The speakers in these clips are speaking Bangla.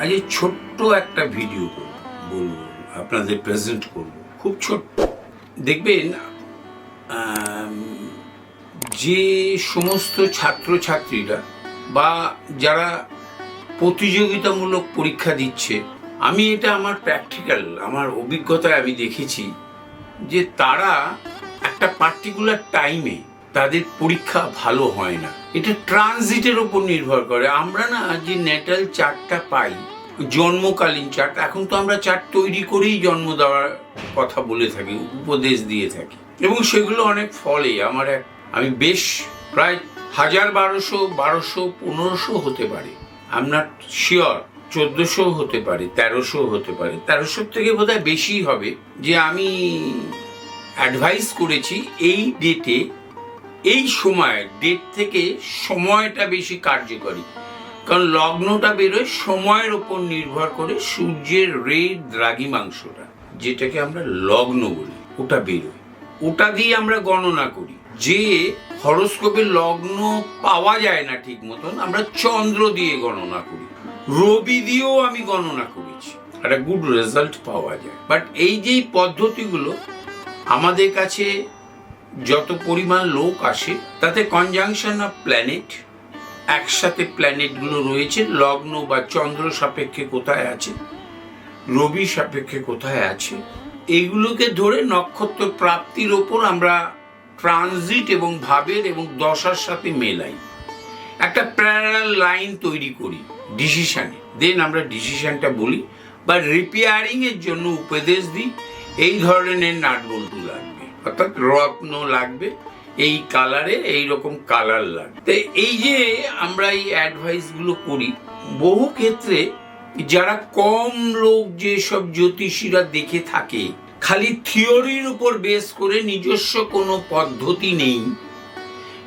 আজ এই ছোট্ট একটা ভিডিও বলব, আপনাদের প্রেজেন্ট করব, খুব ছোট্ট। দেখবেন যে সমস্ত ছাত্রছাত্রীরা বা যারা প্রতিযোগিতামূলক পরীক্ষা দিচ্ছে, আমি এটা আমার প্র্যাকটিক্যাল আমার অভিজ্ঞতায় আমি দেখেছি যে তারা একটা পার্টিকুলার টাইমে তাদের পরীক্ষা ভালো হয় না। এটা ট্রানজিটের উপর নির্ভর করে। আমরা না যে নেটাল চার্টটা পাই, জন্মকালীন চার্ট এখন তো আমরা চার্ট তৈরি করেই জন্ম দেওয়ার কথা বলে থাকি, উপদেশ দিয়ে থাকি। এবং সেগুলো অনেক ফলে আমার এক, আমি বেশ প্রায় হাজার বারোশো বারোশো, পনেরোশো হতে পারে। আম নট শিওর চোদ্দশো হতে পারে, তেরোশো হতে পারে। তেরোশোর থেকে বোধহয় বেশি হবে। যে আমি অ্যাডভাইস করেছি এই ডেটে এই সময় ডেট থেকে সময়টা বেশি কার্যকরী। কারণ লগ্নটা বেরোয় সময়ের ওপর নির্ভর করে সূর্যের রে দ্রাঘিমাংশটা যেটাকে আমরা লগ্ন বলি, ওটা বেরোয়। ওটা দিয়ে আমরা গণনা করি, যে হরস্কোপে লগ্ন পাওয়া যায় না ঠিক মতন, আমরা চন্দ্র দিয়ে গণনা করি। রবি দিয়েও আমি গণনা করেছি, একটা গুড রেজাল্ট পাওয়া যায়। বাট এই যে পদ্ধতিগুলো আমাদের কাছে যত পরিমাণ লোক আসে, তাতে কনজাংশন অফ প্ল্যানেট একসাথে প্ল্যানেটগুলো রয়েছে, লগ্ন বা চন্দ্র সাপেক্ষে কোথায় আছে, রবি সাপেক্ষে কোথায় আছে, এগুলোকে ধরে নক্ষত্র প্রাপ্তির ওপর আমরা ট্রানজিট এবং ভাবের এবং দশার সাথে মেলাই। একটা প্যারাল লাইন তৈরি করি ডিসিশানে দেন আমরা ডিসিশানটা বলি বা রিপেয়ারিংয়ের জন্য উপদেশ দিই, এই ধরনের নাট বল্টু লাগবে অর্থাৎ রত্ন লাগবে, এই কালারে এই রকম কালার লাগবে। তো এই যে আমরা এই অ্যাডভাইসগুলো করি, বহু ক্ষেত্রে যারা কম লোক যেসব জ্যোতিষীরা দেখে থাকে, খালি থিওরির উপর বেস করে নিজস্ব কোনো পদ্ধতি নেই,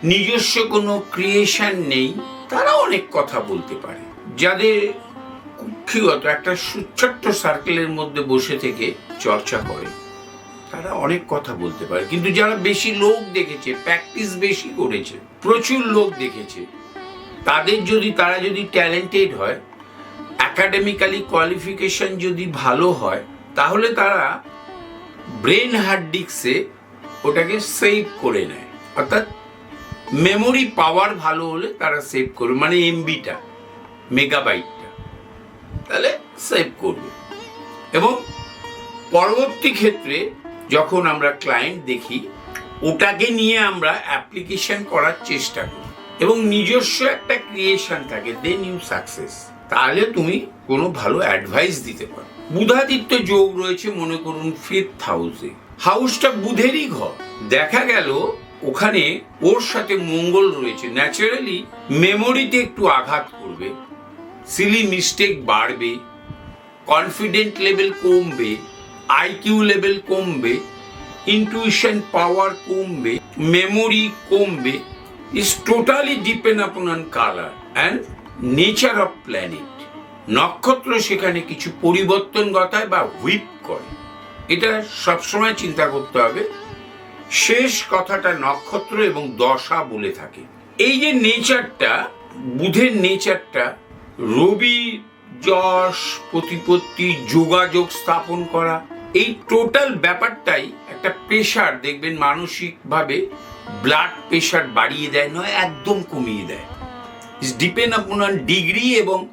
নিজস্ব কোনো ক্রিয়েশন নেই তারা অনেক কথা বলতে পারে। যাদের কুক্ষিগত একটা সু- ছোট্ট সার্কেলের মধ্যে বসে থেকে চর্চা করে। তারা অনেক কথা বলতে পারে। কিন্তু যারা বেশি লোক দেখেছে প্র্যাকটিস বেশি করেছে, প্রচুর লোক দেখেছে, তাদের যদি, তারা যদি ট্যালেন্টেড হয় একাডেমিক্যালি কোয়ালিফিকেশন যদি ভালো হয়, তাহলে তারা ব্রেন হার্ড ওটাকে সেভ করে নেয়। অর্থাৎ মেমোরি পাওয়ার ভালো হলে তারা সেভ করবে মানে এমবিটা মেগাবাইটটা তাহলে সেভ করবে। এবং পরবর্তী ক্ষেত্রে যখন আমরা ক্লায়েন্ট দেখি, ওটাকে নিয়ে আমরা অ্যাপ্লিকেশন করার চেষ্টা করি। এবং নিজস্ব একটা ক্রিয়েশন থাকে দেন ইউ সাকসেস তাহলে তুমি কোনো ভালো অ্যাডভাইস দিতে পারো। বুধাদিত্য যোগ রয়েছে, মনে করুন ফিফথ হাউসে হাউসটা বুধেরই ঘর। দেখা গেল, ওখানে ওর সাথে মঙ্গল রয়েছে। ন্যাচারালি মেমোরিতে একটু আঘাত করবে। সিলি মিস্টেক বাড়বে। কনফিডেন্ট লেভেল কমবে। আইকিউ লেভেল কমবে ইনটুইশন পাওয়ার কমবে মেমোরি কমবে is totally depend upon on colour and nature of planet নক্ষত্র সেখানে কিছু পরিবর্তন ঘটায় বা হুইপ করে। এটা সবসময় চিন্তা করতে হবে। শেষ কথাটা নক্ষত্র এবং দশা বলে থাকে। এই যে নেচারটা বুধের নেচারটা রবি, যশ, প্রতিপত্তি, যোগাযোগ স্থাপন করা এই টোটাল ব্যাপারটাই একটা প্রেশার দেখবেন মানসিকভাবে ব্লাড প্রেশার বাড়িয়ে দেয়, নয়, একদম কমিয়ে দেয়। ইস ডিপেন্ড আপন ডিগ্রি এবং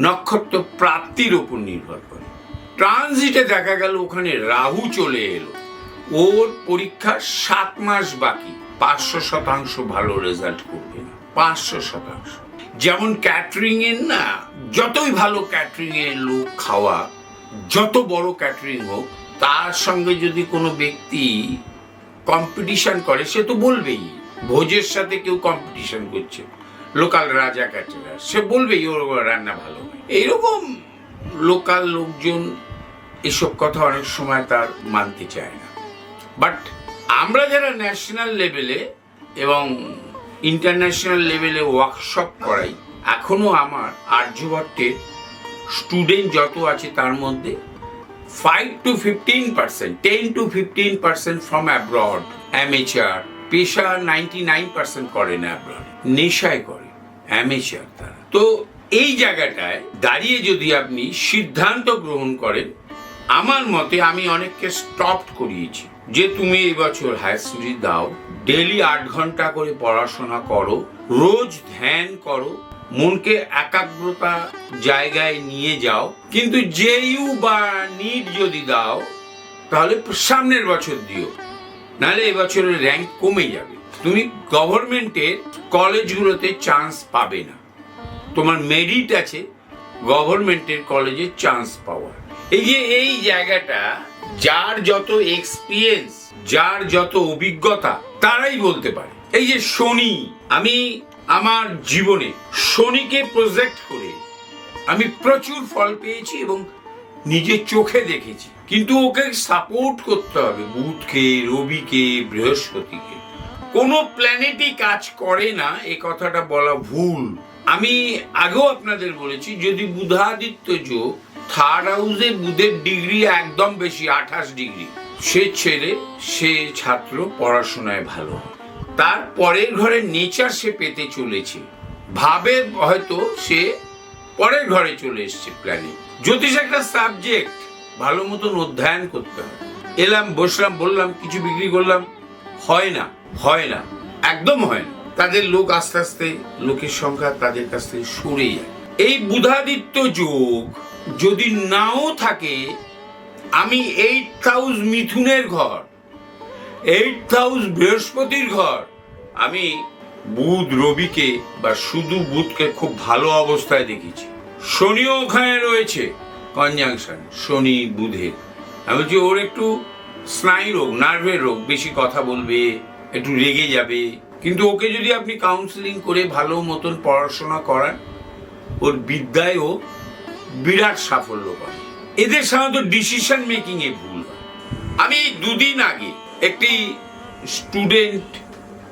নক্ষত্র প্রাপ্তির ওপর নির্ভর করে। ট্রানজিটে দেখা গেল, ওখানে রাহু চলে এলো। ওর পরীক্ষা সাত মাস বাকি। পাঁচশো শতাংশ ভালো রেজাল্ট করবে না। পাঁচশো শতাংশ। যেমন ক্যাটারিং এর না, যতই ভালো ক্যাটারিং এর লোক খাওয়া যত বড় ক্যাটারিং হোক, তার সঙ্গে যদি কোনো ব্যক্তি কম্পিটিশন করে, সে তো বলবেই, ভোজের সাথে কেউ কম্পিটিশন করছে লোকাল রাজা ক্যাটারার সে বলবেই, ওর রান্না ভালো। এইরকম লোকাল লোকজন এসব কথা অনেক সময় তার মানতে চায় না। বাট আমরা যারা ন্যাশনাল লেভেলে এবং ইন্টারন্যাশনাল লেভেলে ওয়ার্কশপ করাই, এখনও আমার আর্যভট্টের স্টুডেন্ট যত আছে তার মধ্যে five to fifteen percent ten to fifteen percent from abroad amateur পেশা নাইনটি নাইন পার্সেন্ট করে না অ্যাব্রড নেশায় করে অ্যামেচার তারা। তো এই জায়গাটায় দাঁড়িয়ে যদি আপনি সিদ্ধান্ত গ্রহণ করেন, আমার মতে আমি অনেককে স্টপ করিয়েছি যে তুমি এবছর বছর হায়ার স্টাডি দাও ডেলি আট ঘণ্টা করে পড়াশোনা করো, রোজ ধ্যান করো মনকে একাগ্রতা জায়গায় নিয়ে যাও। কিন্তু জেইউ বা নিট যদি দাও, তাহলে সামনের বছর দিও। নাহলে এবছরের র্যাঙ্ক কমে যাবে। তুমি গভর্নমেন্টের কলেজগুলোতে চান্স পাবে না। তোমার মেরিট আছে গভর্নমেন্টের কলেজে চান্স পাওয়ার। এই যে এই জায়গাটা, যার যত এক্সপিরিয়েন্স যার যত অভিজ্ঞতা, তারাই বলতে পারে। এই যে শনি, আমি আমার জীবনে শনিকে প্রজেক্ট করে আমি প্রচুর ফল পেয়েছি এবং নিজের চোখে দেখেছি। কিন্তু ওকে সাপোর্ট করতে হবে বুধকে, রবিকে, বৃহস্পতিকে। কোনো প্ল্যানেটই কাজ করে না, এ কথাটা বলা ভুল। আমি আগেও আপনাদের বলেছি, যদি বুধাদিত্য যোগ থার্ড হাউসে বুধের ডিগ্রি একদম বেশি, আঠাশ ডিগ্রি সে ছেলে, সে ছাত্র পড়াশোনায় ভালো। তার পরের ঘরে নেচার সে পেতে চলেছে। ভাবে হয়তো সে পরের ঘরে চলে এসছে প্ল্যানিং। জ্যোতিষ একটা সাবজেক্ট, ভালো মতন অধ্যয়ন করতে হয় এলাম, বসলাম, বললাম, কিছু বিক্রি করলাম, হয় না হয় না, একদম হয় না। তাদের লোক আস্তে আস্তে, লোকের সংখ্যা তাদের কাছ থেকে সরে যায়। এই বুধাদিত্য যোগ যদি নাও থাকে, আমি এইট হাউস মিথুনের ঘর এইট হাউস বৃহস্পতির ঘর। আমি বুধ রবিকে বা শুধু বুধকে খুব ভালো অবস্থায় দেখেছি। শনিও ওখানে রয়েছে, কনজাংশন, শনি বুধের। আমি বলছি, ওর একটু স্নায়ু রোগ, নার্ভের রোগ, বেশি কথা বলবে, একটু রেগে যাবে। কিন্তু ওকে যদি আপনি কাউন্সিলিং করে ভালো মতন পড়াশোনা করান, ওর বিদ্যায় ও বিরাট সাফল্য পাবে। এদের সাধারণত ডিসিশন মেকিং এ ভুল হয়। আমি দুদিন আগে একটি স্টুডেন্ট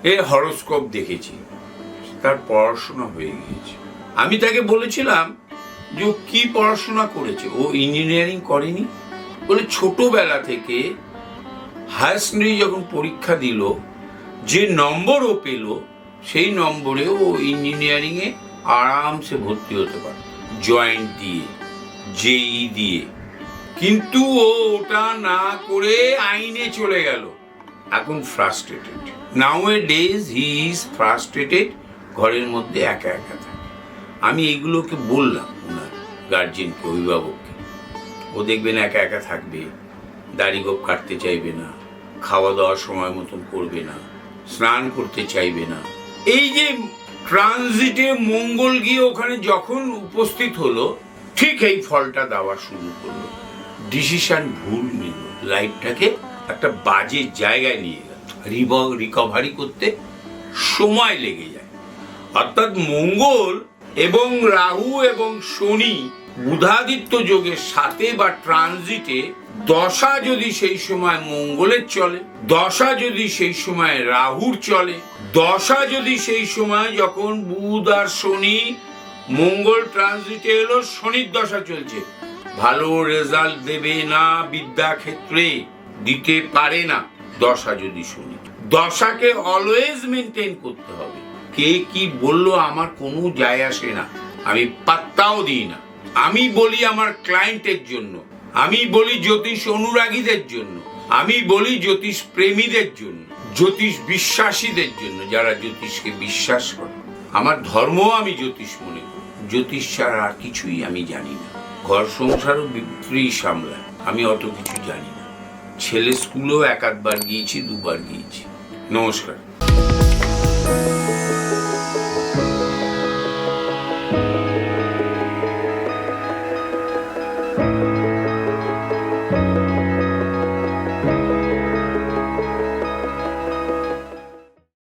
এর হরোস্কোপ দেখেছি। তার পড়াশোনা হয়ে গিয়েছে। আমি তাকে বলেছিলাম যে ও কি পড়াশোনা করেছে? ও ইঞ্জিনিয়ারিং করেনি। বলে ছোটবেলা থেকে হায়ার সেকেন্ডারি যখন পরীক্ষা দিল, যে নম্বর ও পেল, সেই নম্বরে ও ইঞ্জিনিয়ারিংয়ে আরামসে ভর্তি হতে পারে জয়েন্ট দিয়ে জেই দিয়ে। কিন্তু ও ওটা না করে আইনে চলে গেল। এখন frustrated nowadays he is frustrated ঘরের মধ্যে একা একা থাকে। আমি এগুলোকে বললাম ওনার গার্জেনকে অভিভাবককে। ও দেখবেন একা একা থাকবে, দাড়ি গোপ কাটতে চাইবে না, খাওয়া দাওয়া সময় মতন করবে না, স্নান করতে চাইবে না। এই যে ট্রানজিটে মঙ্গল গিয়ে ওখানে যখন উপস্থিত হলো, ঠিক এই ফলটা দেওয়া শুরু করল। ডিসিশন ভুল নিল লাইফটাকে একটা বাজে জায়গায় নিয়ে গেল। রিকভারি করতে সময় লেগে যায়। অর্থাৎ মঙ্গল এবং রাহু এবং শনি বুধাদিত্য যোগের সাথে বা ট্রানজিটে দশা যদি সেই সময় মঙ্গলের চলে, দশা যদি সেই সময় রাহুর চলে, দশা যদি সেই সময় যখন বুধ আর শনি মঙ্গল ট্রানজিটে এলো, শনির দশা চলছে। ভালো রেজাল্ট দেবে না বিদ্যা ক্ষেত্রে দিতে পারে না। দশা যদি শুনি। দশাকে অলওয়েজ মেনটেন করতে হবে। কে কি বলল আমার কোনো যায় আসে না। আমি পাত্তাও দিই না। আমি বলি আমার ক্লায়েন্টের জন্য। আমি বলি জ্যোতিষ অনুরাগীদের জন্য। আমি বলি জ্যোতিষ প্রেমীদের জন্য। জ্যোতিষ বিশ্বাসীদের জন্য যারা জ্যোতিষকে বিশ্বাস করে। আমার ধর্ম আমি জ্যোতিষ মনে করি। জ্যোতিষ ছাড়া আর কিছুই আমি জানি না। ঘর সংসারও বিক্রি সামলায়। আমি অত কিছু জানি না। ছেলে স্কুলেও এক আধবার গিয়েছি, দুবার গিয়েছি। নমস্কার।